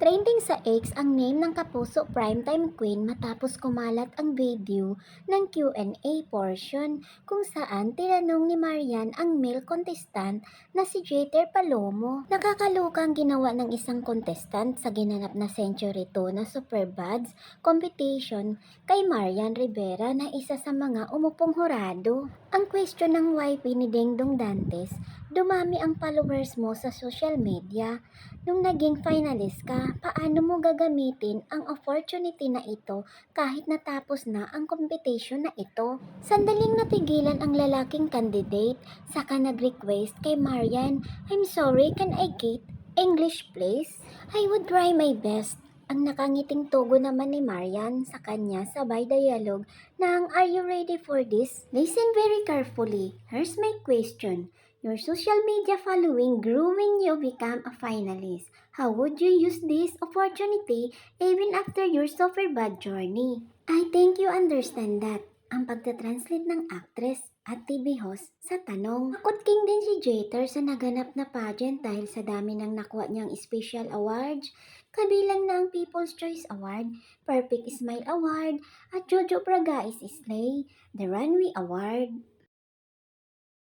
Trending sa X ang name ng kapuso primetime queen matapos kumalat ang video ng Q&A portion kung saan tinanong ni Marian ang male contestant na si Jeter Palomo. Nakakalukang ginawa ng isang contestant sa ginanap na Century 2 na Superbads competition kay Marian Rivera na isa sa mga umupong hurado. Ang question ng YP ni Dingdong Dantes, dumami ang followers mo sa social media. Nung naging finalist ka, paano mo gagamitin ang opportunity na ito kahit natapos na ang competition na ito? Sandaling natigilan ang lalaking candidate, saka nag-request kay Marian, I'm sorry, can I get English please? I would try my best. Ang nakangiting tugo naman ni Marian sa kanya sabay dialogue ng Are you ready for this? Listen very carefully. Here's my question. Your social media following grew when you become a finalist. How would you use this opportunity even after your super bad journey? I think you understand that. Ang pagta-translate ng actress at TV host sa tanong. Takot king din si Jeter sa naganap na pageant dahil sa dami ng nakuha niyang special awards. Kabilang na ang People's Choice Award, Perfect Smile Award, at Jojo Bragais Slay, the Runway Award.